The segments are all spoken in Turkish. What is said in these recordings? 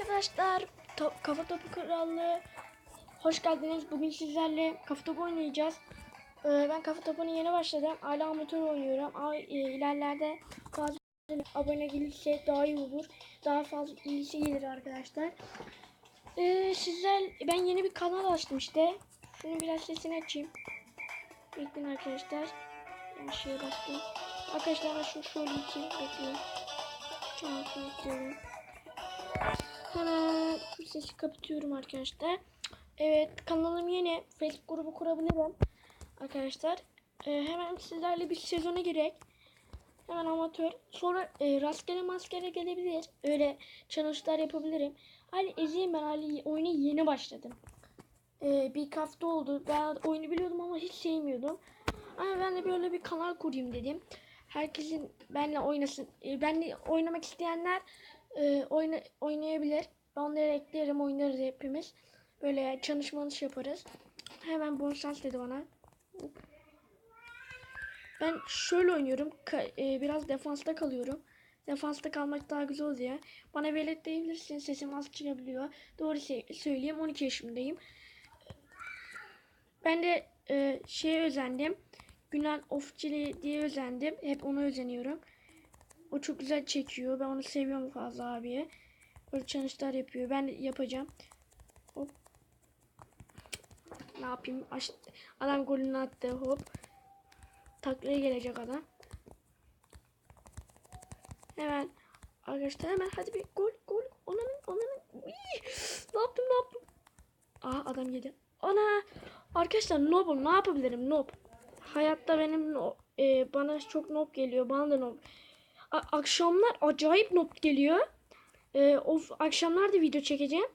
arkadaşlar. To- Kafa Topu Krallığı. Hoş geldiniz. Bugün sizlerle kafa topu oynayacağız. Ee, ben kafa topunu yeni başladım. Hala amatör oynuyorum. Ama e, ilerlerde fazla abone gelirse daha iyi olur. Daha fazla ilgisi gelir arkadaşlar. Ee, sizler ben yeni bir kanal açtım işte. Şunu biraz sesini açayım. Bekleyin arkadaşlar. Bir şeye bastım. Arkadaşlar şunu şöyle iteyim. Bekleyin. Şunu şunu şu sesi kapatıyorum arkadaşlar. Evet kanalım yeni. Facebook grubu kurabilirim. Arkadaşlar. Ee, hemen sizlerle bir sezona girek. Hemen amatör. Sonra e, rastgele maskere gelebilir. Öyle challenge'lar yapabilirim. Ali ezeyim ben Ali oyuna yeni başladım. Ee, bir hafta oldu. Ben oyunu biliyordum ama hiç sevmiyordum. Ama ben de böyle bir kanal kurayım dedim. Herkesin benle oynasın. E, benle oynamak isteyenler e, oyna, oynayabilir. Ben onları eklerim oynarız hepimiz. Böyle çalışmanış yaparız. Hemen bonus dedi bana. Ben şöyle oynuyorum. Ka- e, biraz defansta kalıyorum. Defansta kalmak daha güzel oluyor. Bana velet diyebilirsin. Sesim az çıkabiliyor. Doğru söyleyeyim. 12 yaşındayım. Ben de e, şeye özendim. Günel Ofçili diye özendim. Hep ona özeniyorum. O çok güzel çekiyor. Ben onu seviyorum fazla abiye. Böyle challenge'lar yapıyor. Ben yapacağım. Hop. Ne yapayım? Adam golünü attı. Hop. Taklaya gelecek adam. Hemen arkadaşlar hemen hadi bir gol gol. Onanın onanın. Iy! Ne yaptım ne yaptım? Aa adam yedi. Ana arkadaşlar noob'um ne yapabilirim noob. Hayatta benim no- e, bana çok noob geliyor. Bana da noob. Akşamlar acayip noob geliyor. E, of akşamlar da video çekeceğim.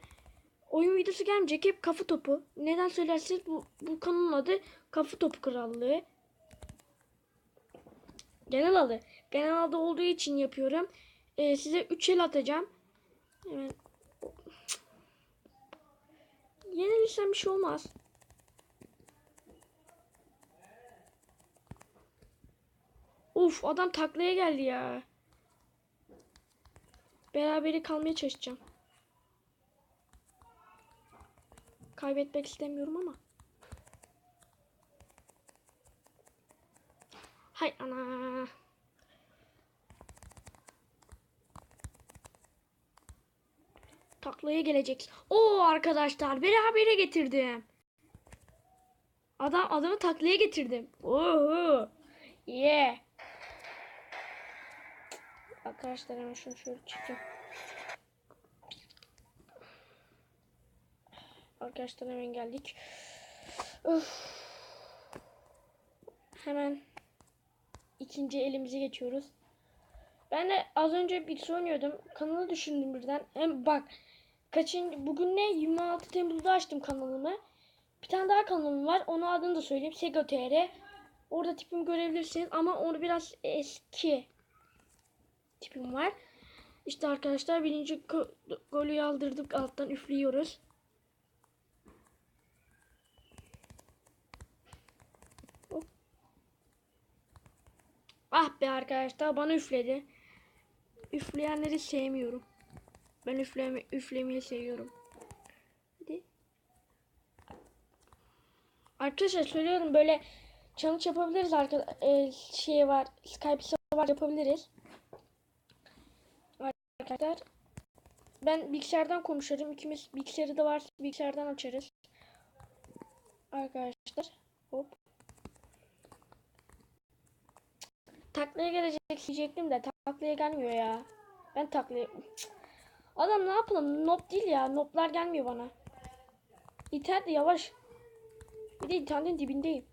Oyun videosu gelmeyecek hep kafa topu. Neden söylerseniz bu, bu kanalın adı Kafa Topu Krallığı. Genel adı. Genel adı olduğu için yapıyorum. E, size 3 el atacağım. Evet. Yenilirsem bir şey olmaz. Uf adam taklaya geldi ya. Berabere kalmaya çalışacağım. Kaybetmek istemiyorum ama. Hay ana. Taklaya gelecek. Oo arkadaşlar berabere getirdim. Adam adamı taklaya getirdim. Oho. Yeah. Arkadaşlar hemen şunu şöyle çekeyim. Arkadaşlar hemen geldik. Öf. Hemen ikinci elimize geçiyoruz. Ben de az önce bir oynuyordum. Kanalı düşündüm birden. Hem bak kaçın bugün ne 26 Temmuz'da açtım kanalımı. Bir tane daha kanalım var. Onun adını da söyleyeyim. Sego TR. Orada tipimi görebilirsiniz ama onu biraz eski tipim var. İşte arkadaşlar birinci go- golü yaldırdık alttan üflüyoruz. Hop. Ah be arkadaşlar bana üfledi. Üfleyenleri sevmiyorum. Ben üfleme, üflemeyi seviyorum. Hadi. Arkadaşlar söylüyorum böyle challenge yapabiliriz arkadaşlar. E, şey var. Skype var yapabiliriz. Arkadaşlar ben bilgisayardan konuşurum. İkimiz bilgisayarı da var. Bilgisayardan açarız. Arkadaşlar hop. Taklaya gelecek diyecektim de taklaya gelmiyor ya. Ben taklaya... Adam ne yapalım? Nop değil ya. Noplar gelmiyor bana. İter de yavaş. Bir de internetin dibindeyim.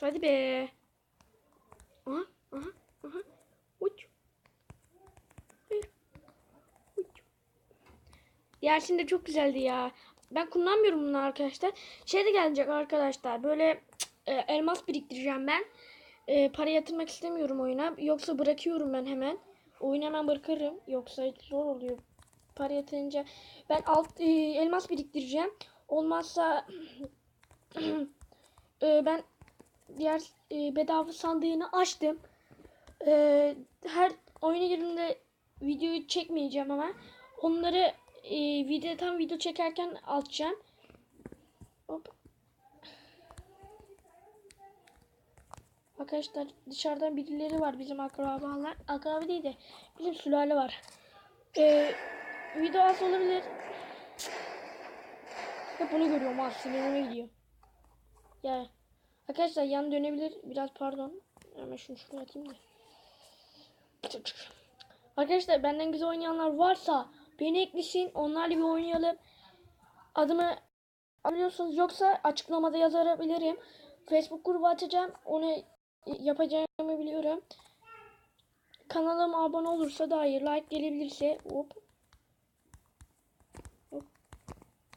Hadi be. Aha, aha, aha. Uç. Uç. De çok güzeldi ya. Ben kullanmıyorum bunu arkadaşlar. Şey de gelecek arkadaşlar. Böyle e, elmas biriktireceğim ben. E, para yatırmak istemiyorum oyuna. Yoksa bırakıyorum ben hemen. Oyunu hemen bırakırım. Yoksa zor oluyor. Para yatırınca. Ben alt e, elmas biriktireceğim. Olmazsa e, ben diğer e, bedava sandığını açtım. Ee, her oyuna girdiğimde videoyu çekmeyeceğim ama onları e, video tam video çekerken atacağım. Hop. Arkadaşlar dışarıdan birileri var bizim akrabalar. Akraba değil de bizim sülale var. Ee, video az olabilir. Hep bunu görüyorum az sinirime gidiyor. Ya arkadaşlar yan dönebilir. Biraz pardon. Hemen şunu şuraya atayım da. Arkadaşlar benden güzel oynayanlar varsa beni eklesin. Onlarla bir oynayalım. Adımı alıyorsunuz yoksa açıklamada yazabilirim. Facebook grubu açacağım. Onu yapacağımı biliyorum. Kanalıma abone olursa daha iyi. Like gelebilirse. Hop. Hop.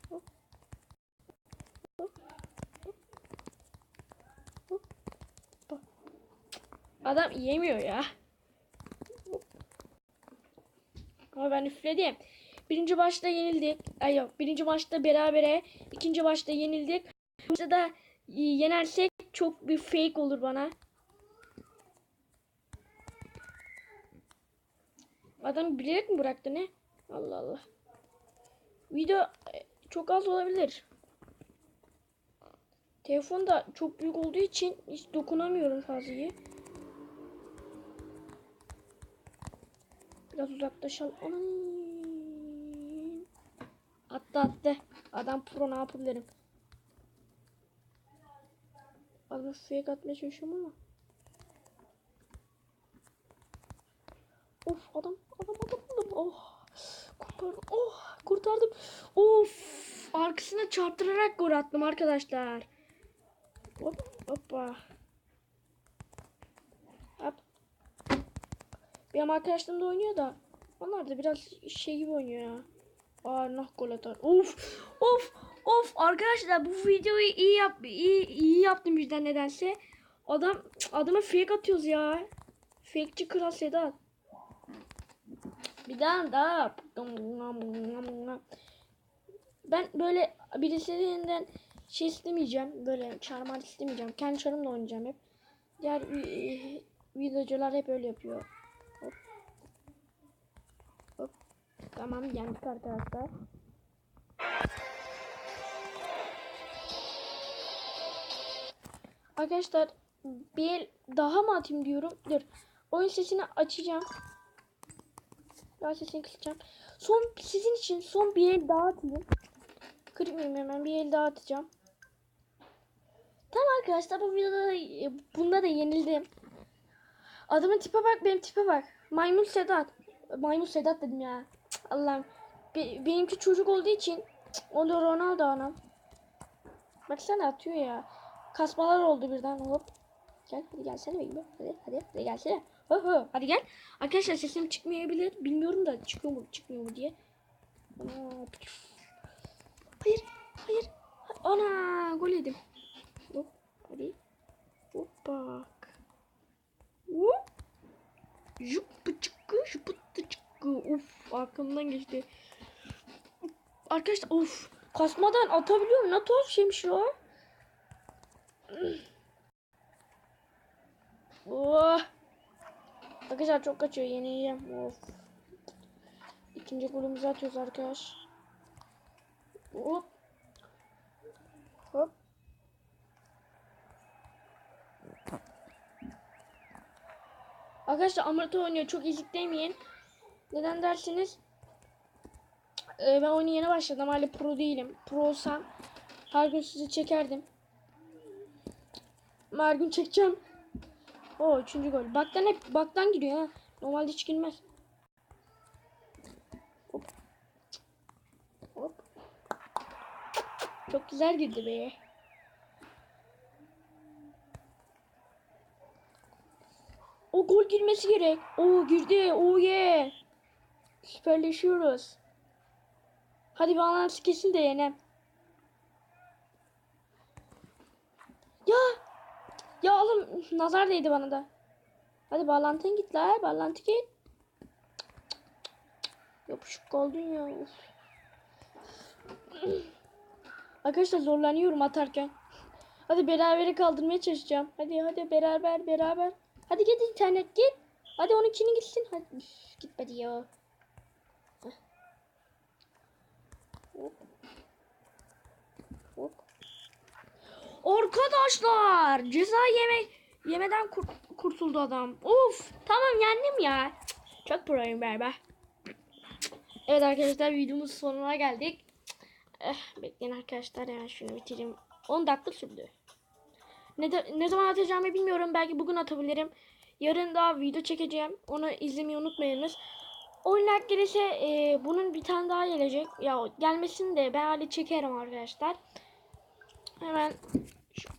Hop. Hop. Hop. Adam yemiyor ya. Ama ben üfledim. Birinci başta yenildik. Ay yok. Birinci maçta berabere. ikinci maçta yenildik. Bu da e, yenersek çok bir fake olur bana. Adam bilerek mi bıraktı ne? Allah Allah. Video e, çok az olabilir. Telefon da çok büyük olduğu için hiç dokunamıyorum fazlayı. Biraz uzaklaşalım. Anam. Attı attı. Adam pro ne yapabilirim? Adamı fake atmaya çalışıyorum ama. Of adam adam adam adam. Oh. Kurtardım. Oh kurtardım. Of. Arkasına çarptırarak gol attım arkadaşlar. Hop hoppa. Hop. Benim arkadaşlarım da oynuyor da. Onlar da biraz şey gibi oynuyor ya. Aa nah gol atar. Of of of arkadaşlar bu videoyu iyi yap iyi, iyi yaptım birden nedense. Adam adama fake atıyoruz ya. Fake'ci kral Sedat. Bir daha daha. Ben böyle birisinin şey istemeyeceğim. Böyle çarmar istemeyeceğim. Kendi çarımla oynayacağım hep. Diğer videocular hep öyle yapıyor. Hop. Hop. Tamam yendik arkadaşlar. Arkadaşlar bir daha mı atayım diyorum. Dur. Oyun sesini açacağım. Daha sesini kısacağım. Son sizin için son bir el daha atayım. Kırmayayım hemen bir el daha atacağım. Tamam arkadaşlar bu videoda e, bunda da yenildim. Adamın tipe bak benim tipe bak. Maymun Sedat. Maymun Sedat dedim ya. Allah'ım. Be- benimki çocuk olduğu için cık, o da Ronaldo anam. Baksana atıyor ya. Kasmalar oldu birden hop. Gel hadi gelsene benim. Hadi hadi hadi gelsene. Ho ho hadi gel. Arkadaşlar sesim çıkmayabilir. Bilmiyorum da çıkıyor mu çıkmıyor mu diye. Hayır hayır. Ana gol yedim. Hop hadi. Hop bak. Hop. Juppu çıkkı juppu çıkkı. Of arkamdan geçti. Arkadaşlar of. Kasmadan atabiliyorum. Ne tuhaf şeymiş o. Oh. Arkadaşlar çok kaçıyor. Yenileceğim. Of. İkinci golümüzü atıyoruz arkadaş. Hop. Hop. Arkadaşlar amatör oynuyor. Çok ezik demeyin. Neden dersiniz? Ee, ben oyunu yeni başladım. Hala pro değilim. Pro olsam her gün sizi çekerdim. Her gün çekeceğim. O üçüncü gol. Baktan hep baktan giriyor ha. Normalde hiç girmez. Hop. Hop. Çok güzel girdi be. O gol girmesi gerek. O girdi. O ye. Süperleşiyoruz. Hadi bağlantısı kesin de yenem. Ya. Ya oğlum nazar değdi bana da. Hadi bağlantın git la. Bağlantı git. Yapışık oldun ya. Of. Arkadaşlar zorlanıyorum atarken. Hadi berabere kaldırmaya çalışacağım. Hadi hadi beraber beraber. Hadi git internet git. Hadi 12'nin gitsin. Hadi üf, gitmedi ya. Arkadaşlar ceza yeme yemeden kur- kurtuldu adam. Of tamam yendim ya. Çok proyum berber. Evet arkadaşlar videomuz sonuna geldik. Eh, bekleyin arkadaşlar hemen şunu bitireyim. 10 dakika sürdü. Ne, ne zaman atacağımı bilmiyorum. Belki bugün atabilirim. Yarın daha video çekeceğim. Onu izlemeyi unutmayınız. 10 like gelirse e, bunun bir tane daha gelecek. Ya gelmesin de ben hali çekerim arkadaşlar. Hemen şu,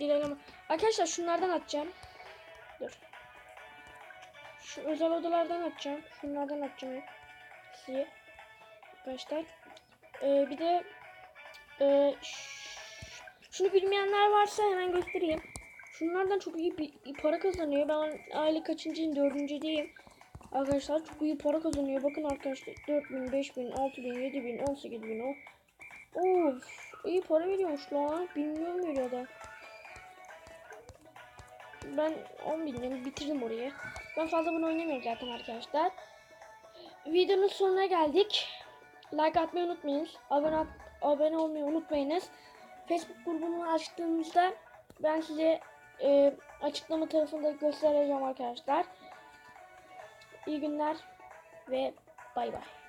dilerim. Arkadaşlar şunlardan atacağım. Dur. Şu özel odalardan atacağım. Şunlardan atacağım. Size. Arkadaşlar. Ee, bir de e, şunu bilmeyenler varsa hemen göstereyim. Şunlardan çok iyi bir para kazanıyor. Ben aile kaçıncıyım? Dördüncüdeyim. Arkadaşlar çok iyi para kazanıyor. Bakın arkadaşlar 4000, 5000, 6000, 7000, 18000 o. Of, iyi para veriyormuş lan. Bilmiyorum veriyor da. Ben 10 binim bitirdim orayı. Ben fazla bunu oynamıyorum zaten arkadaşlar. Videonun sonuna geldik. Like atmayı unutmayınız. Abone, abone olmayı unutmayınız. Facebook grubunu açtığımızda ben size e, açıklama tarafında göstereceğim arkadaşlar. İyi günler ve bay bay.